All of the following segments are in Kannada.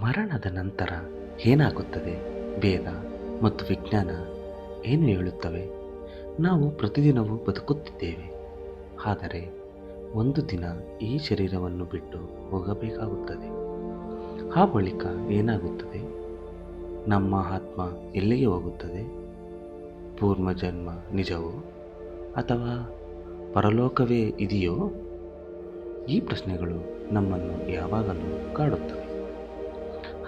ಮರಣದ ನಂತರ ಏನಾಗುತ್ತದೆ? ಭೇದ ಮತ್ತು ವಿಜ್ಞಾನ ಏನು ಹೇಳುತ್ತವೆ? ನಾವು ಪ್ರತಿದಿನವೂ ಬದುಕುತ್ತಿದ್ದೇವೆ. ಆದರೆ ಒಂದು ದಿನ ಈ ಶರೀರವನ್ನು ಬಿಟ್ಟು ಹೋಗಬೇಕಾಗುತ್ತದೆ. ಆ ಬಳಿಕ ಏನಾಗುತ್ತದೆ? ನಮ್ಮ ಆತ್ಮ ಎಲ್ಲಿಗೆ ಹೋಗುತ್ತದೆ? ಪೂರ್ವ ಜನ್ಮ ನಿಜವೋ ಅಥವಾ ಪರಲೋಕವೇ ಇದೆಯೋ? ಈ ಪ್ರಶ್ನೆಗಳು ನಮ್ಮನ್ನು ಯಾವಾಗಲೂ ಕಾಡುತ್ತವೆ.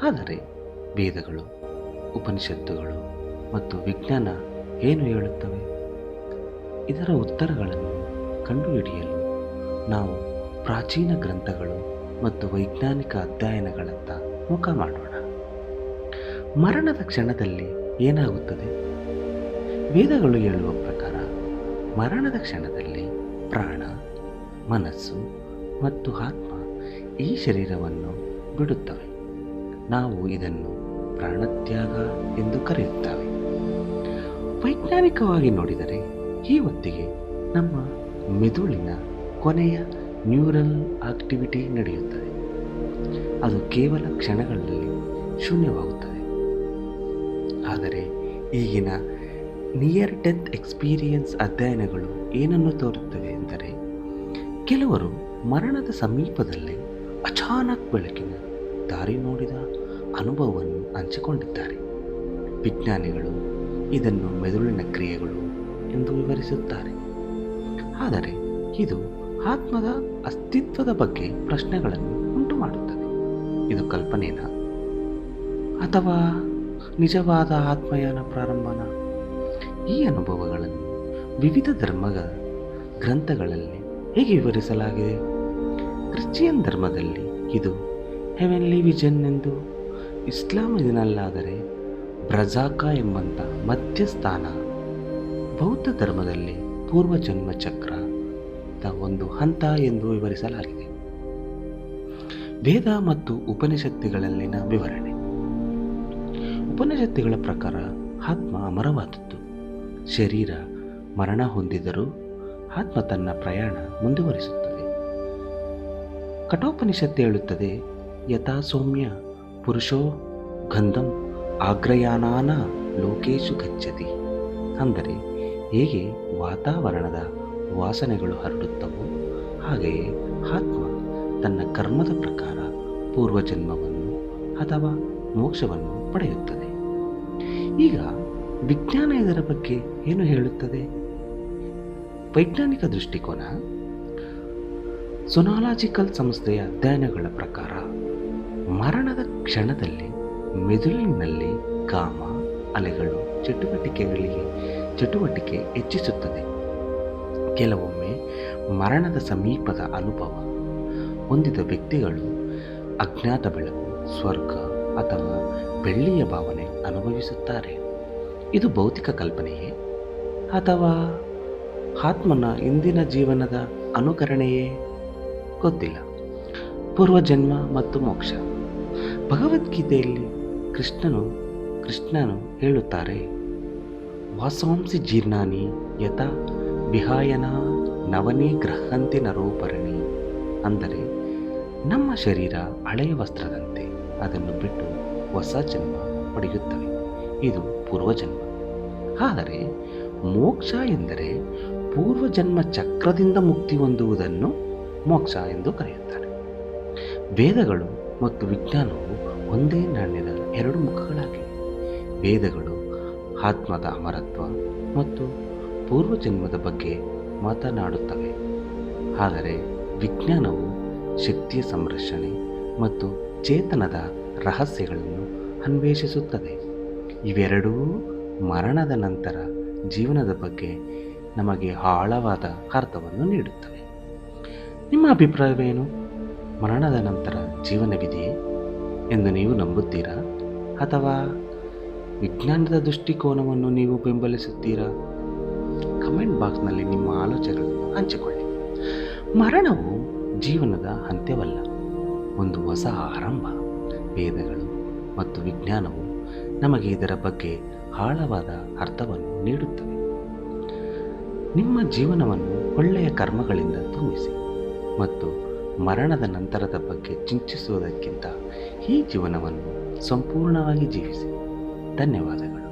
ಆದರೆ ವೇದಗಳು, ಉಪನಿಷತ್ತುಗಳು ಮತ್ತು ವಿಜ್ಞಾನ ಏನು ಹೇಳುತ್ತವೆ? ಇದರ ಉತ್ತರಗಳನ್ನು ಕಂಡುಹಿಡಿಯಲು ನಾವು ಪ್ರಾಚೀನ ಗ್ರಂಥಗಳು ಮತ್ತು ವೈಜ್ಞಾನಿಕ ಅಧ್ಯಯನಗಳತ್ತ ಮುಖ ಮಾಡೋಣ. ಮರಣದ ಕ್ಷಣದಲ್ಲಿ ಏನಾಗುತ್ತದೆ? ವೇದಗಳು ಹೇಳುವ ಪ್ರಕಾರ ಮರಣದ ಕ್ಷಣದಲ್ಲಿ ಪ್ರಾಣ, ಮನಸ್ಸು ಮತ್ತು ಆತ್ಮ ಈ ಶರೀರವನ್ನು ಬಿಡುತ್ತವೆ. ನಾವು ಇದನ್ನು ಪ್ರಾಣತ್ಯಾಗ ಎಂದು ಕರೆಯುತ್ತೇವೆ. ವೈಜ್ಞಾನಿಕವಾಗಿ ನೋಡಿದರೆ ಈ ಹೊತ್ತಿಗೆ ನಮ್ಮ ಮೆದುಳಿನ ಕೊನೆಯ ನ್ಯೂರಲ್ ಆಕ್ಟಿವಿಟಿ ನಡೆಯುತ್ತದೆ. ಅದು ಕೇವಲ ಕ್ಷಣಗಳಲ್ಲಿ ಶೂನ್ಯವಾಗುತ್ತದೆ. ಆದರೆ ಈಗಿನ ನಿಯರ್ ಡೆತ್ ಎಕ್ಸ್ಪೀರಿಯನ್ಸ್ ಅಧ್ಯಯನಗಳು ಏನನ್ನು ತೋರುತ್ತದೆ ಎಂದರೆ, ಕೆಲವರು ಮರಣದ ಸಮೀಪದಲ್ಲೇ ಅಚಾನಕ್ ಬೆಳಕಿನ ದಾರಿ ನೋಡಿದ ಅನುಭವವನ್ನು ಹಂಚಿಕೊಂಡಿದ್ದಾರೆ. ವಿಜ್ಞಾನಿಗಳು ಇದನ್ನು ಮೆದುಳಿನ ಕ್ರಿಯೆಗಳು ಎಂದು ವಿವರಿಸುತ್ತಾರೆ. ಆದರೆ ಇದು ಆತ್ಮದ ಅಸ್ತಿತ್ವದ ಬಗ್ಗೆ ಪ್ರಶ್ನೆಗಳನ್ನು ಉಂಟು ಮಾಡುತ್ತದೆ ಇದು ಕಲ್ಪನೆನಾ? ಅಥವಾ ನಿಜವಾದ ಆತ್ಮಯಾನ ಪ್ರಾರಂಭನ? ಈ ಅನುಭವಗಳನ್ನು ವಿವಿಧ ಧರ್ಮಗಳ ಗ್ರಂಥಗಳಲ್ಲಿ ಹೇಗೆ ವಿವರಿಸಲಾಗಿದೆ? ಕ್ರಿಶ್ಚಿಯನ್ ಧರ್ಮದಲ್ಲಿ ಇದು ಹೆವೆನ್ಲಿ ವಿಜನ್ ಎಂದು ಇಸ್ಲಾಂ ಇದನ್ನಲ್ಲಾದರೆ ಬ್ರಜಾಕ ಎಂಬಂಥ ಮಧ್ಯಸ್ಥಾನ ಬೌದ್ಧ ಧರ್ಮದಲ್ಲಿ ಪೂರ್ವಜನ್ಮ ಚಕ್ರ ದ ಒಂದು ಹಂತ ಎಂದು ವಿವರಿಸಲಾಗಿದೆ. ವೇದ ಮತ್ತು ಉಪನಿಷತ್ತುಗಳಲ್ಲಿನ ವಿವರಣೆ. ಉಪನಿಷತ್ತುಗಳ ಪ್ರಕಾರ ಆತ್ಮ ಅಮರವಾದದ್ದು. ಶರೀರ ಮರಣ ಹೊಂದಿದರೂ ಆತ್ಮ ತನ್ನ ಪ್ರಯಾಣ ಮುಂದುವರಿಸುತ್ತದೆ. ಕಠೋಪನಿಷತ್ತು ಹೇಳುತ್ತದೆ, ಯಥಾ ಸೌಮ್ಯ ಪುರುಷೋ ಗಂಧಂ ಆಗ್ರಯಾನಾನ ಲೋಕೇಶು ಗಚ್ಚತಿ. ಅಂದರೆ ಹೇಗೆ ವಾತಾವರಣದ ವಾಸನೆಗಳು ಹರಡುತ್ತವೋ ಹಾಗೆಯೇ ಆತ್ಮ ತನ್ನ ಕರ್ಮದ ಪ್ರಕಾರ ಪೂರ್ವಜನ್ಮವನ್ನು ಅಥವಾ ಮೋಕ್ಷವನ್ನು ಪಡೆಯುತ್ತದೆ. ಈಗ ವಿಜ್ಞಾನ ಇದರ ಬಗ್ಗೆ ಏನು ಹೇಳುತ್ತದೆ? ವೈಜ್ಞಾನಿಕ ದೃಷ್ಟಿಕೋನ ಸೊನಾಲಾಜಿಕಲ್ ಸಂಸ್ಥೆಯ ಅಧ್ಯಯನಗಳ ಪ್ರಕಾರ ಮರಣದ ಕ್ಷಣದಲ್ಲಿ ಮೆದುಳಿನಲ್ಲಿ ಕಾಮ, ಅಲೆಗಳು, ಚಟುವಟಿಕೆಗಳಿಗೆ ಚಟುವಟಿಕೆ ಹೆಚ್ಚಿಸುತ್ತದೆ. ಕೆಲವೊಮ್ಮೆ ಮರಣದ ಸಮೀಪದ ಅನುಭವ ಹೊಂದಿದ ವ್ಯಕ್ತಿಗಳು ಅಜ್ಞಾತ ಬೆಳಕು, ಸ್ವರ್ಗ ಅಥವಾ ಬೆಳ್ಳಿಯ ಭಾವನೆ ಅನುಭವಿಸುತ್ತಾರೆ. ಇದು ಭೌತಿಕ ಕಲ್ಪನೆಯೇ ಅಥವಾ ಆತ್ಮನ ಇಂದಿನ ಜೀವನದ ಅನುಕರಣೆಯೇ? ಗೊತ್ತಿಲ್ಲ. ಪೂರ್ವಜನ್ಮ ಮತ್ತು ಮೋಕ್ಷ. ಭಗವದ್ಗೀತೆಯಲ್ಲಿ ಕೃಷ್ಣನು ಕೃಷ್ಣನು ಹೇಳುತ್ತಾರೆ, ವಾಸಾಂಸಿ ಜೀರ್ಣಾನಿ ಯಥಾ ವಿಹಾಯನ ನವನೇ ಗ್ರಹಂತೆ ನರೋಪರಣಿ ಅಂದರೆ, ನಮ್ಮ ಶರೀರ ಹಳೆಯ ವಸ್ತ್ರದಂತೆ ಅದನ್ನು ಬಿಟ್ಟು ಹೊಸ ಜನ್ಮ ಪಡೆಯುತ್ತವೆ. ಇದು ಪೂರ್ವಜನ್ಮ. ಆದರೆ, ಮೋಕ್ಷ ಎಂದರೆ ಪೂರ್ವಜನ್ಮ ಚಕ್ರದಿಂದ ಮುಕ್ತಿ ಹೊಂದುವುದನ್ನು ಮೋಕ್ಷ ಎಂದು ಕರೆಯುತ್ತಾರೆ. ವೇದಗಳು ಮತ್ತು ವಿಜ್ಞಾನವು ಒಂದೇ ನಾಣ್ಯದ ಎರಡು ಮುಖಗಳಾಗಿವೆ. ವೇದಗಳು, ಆತ್ಮದ ಅಮರತ್ವ ಮತ್ತು ಪೂರ್ವಜನ್ಮದ ಬಗ್ಗೆ ಮಾತನಾಡುತ್ತವೆ. ಆದರೆ ವಿಜ್ಞಾನವು ಶಕ್ತಿಯ ಸಂರಕ್ಷಣೆ ಮತ್ತು ಚೇತನದ ರಹಸ್ಯಗಳನ್ನು ಅನ್ವೇಷಿಸುತ್ತದೆ. ಇವೆರಡೂ ಮರಣದ ನಂತರ ಜೀವನದ ಬಗ್ಗೆ ನಮಗೆ ಆಳವಾದ ಅರ್ಥವನ್ನು ನೀಡುತ್ತವೆ. ನಿಮ್ಮ ಅಭಿಪ್ರಾಯವೇನು? ಮರಣದ ನಂತರ ಜೀವನವಿದೆಯೇ? ಎಂದು ನೀವು ನಂಬುತ್ತೀರಾ? ಅಥವಾ ವಿಜ್ಞಾನದ ದೃಷ್ಟಿಕೋನವನ್ನು ನೀವು ಬೆಂಬಲಿಸುತ್ತೀರಾ? ಕಮೆಂಟ್ ಬಾಕ್ಸ್ನಲ್ಲಿ ನಿಮ್ಮ ಆಲೋಚನೆಗಳನ್ನು ಹಂಚಿಕೊಳ್ಳಿ. ಮರಣವು ಜೀವನದ ಅಂತ್ಯವಲ್ಲ. ಒಂದು ಹೊಸ ಆರಂಭ. ವೇದಗಳು ಮತ್ತು ವಿಜ್ಞಾನವು ನಮಗೆ ಇದರ ಬಗ್ಗೆ ಆಳವಾದ ಅರ್ಥವನ್ನು ನೀಡುತ್ತವೆ. ನಿಮ್ಮ ಜೀವನವನ್ನು ಒಳ್ಳೆಯ ಕರ್ಮಗಳಿಂದ ತುಂಬಿಸಿ ಮತ್ತು ಮರಣದ ನಂತರದ ಬಗ್ಗೆ ಚಿಂತಿಸುವುದಕ್ಕಿಂತ ಈ ಜೀವನವನ್ನು ಸಂಪೂರ್ಣವಾಗಿ ಜೀವಿಸಿ. ಧನ್ಯವಾದಗಳು.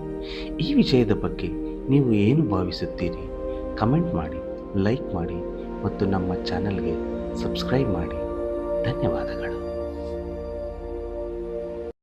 ಈ ವಿಷಯದ ಬಗ್ಗೆ ನೀವು ಏನು ಭಾವಿಸುತ್ತೀರಿ? ಕಮೆಂಟ್ ಮಾಡಿ, ಲೈಕ್ ಮಾಡಿ ಮತ್ತು ನಮ್ಮ ಚಾನಲ್ಗೆ ಸಬ್ಸ್ಕ್ರೈಬ್ ಮಾಡಿ. ಧನ್ಯವಾದಗಳು.